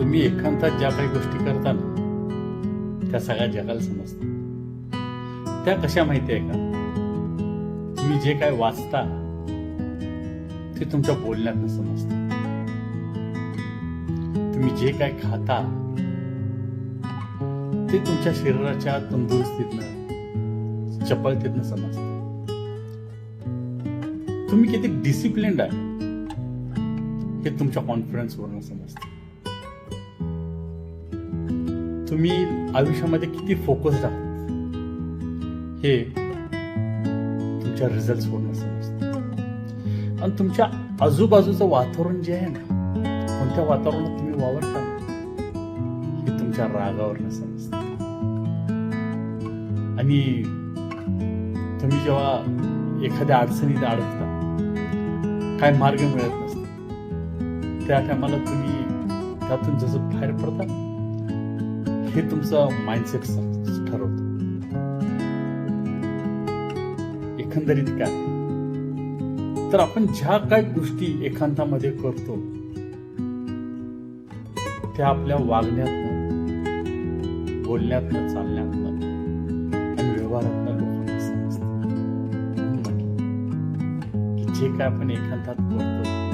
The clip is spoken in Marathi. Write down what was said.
तुम्ही एकांतात ज्या काही गोष्टी करता ना त्या सगळ्या जगाला समजतात. त्या कशा माहिती आहे का? तुम्ही जे काय वाचता ते तुमच्या बोलण्यातनं समजतं. तुम्ही जे काय खाता ते तुमच्या शरीराच्या तंदुरुस्तीतनं चपळतेतनं समजतं. तुम्ही किती डिसिप्लिन्ड आहे हे तुमच्या कॉन्फिडन्सवरनं समजतं. तुम्ही आयुष्यामध्ये किती फोकस्ड आहात हे तुमच्या रिझल्ट्सवरनं समजतं आणि तुमच्या आजूबाजूचं वातावरण जे आहे ना कोणत्या वातावरणात तुम्ही वावरता? हे तुमच्या रागावर समजतं आणि तुम्ही जेव्हा एखाद्या अडचणीत अडकता काय मार्ग मिळत नसतो त्या टायमाला तुम्ही त्यातून जसं बाहेर पडता हे तुमचं माइंडसेट ठरवत. एकंदरीत काय? तर आपण ज्या काय गोष्टी एकांतामध्ये करतो त्या आपल्या वागण्यातनं बोलण्यातनं चालण्यातनं आणि व्यवहारातनं लोकांना जे काय आपण एकांतात करतो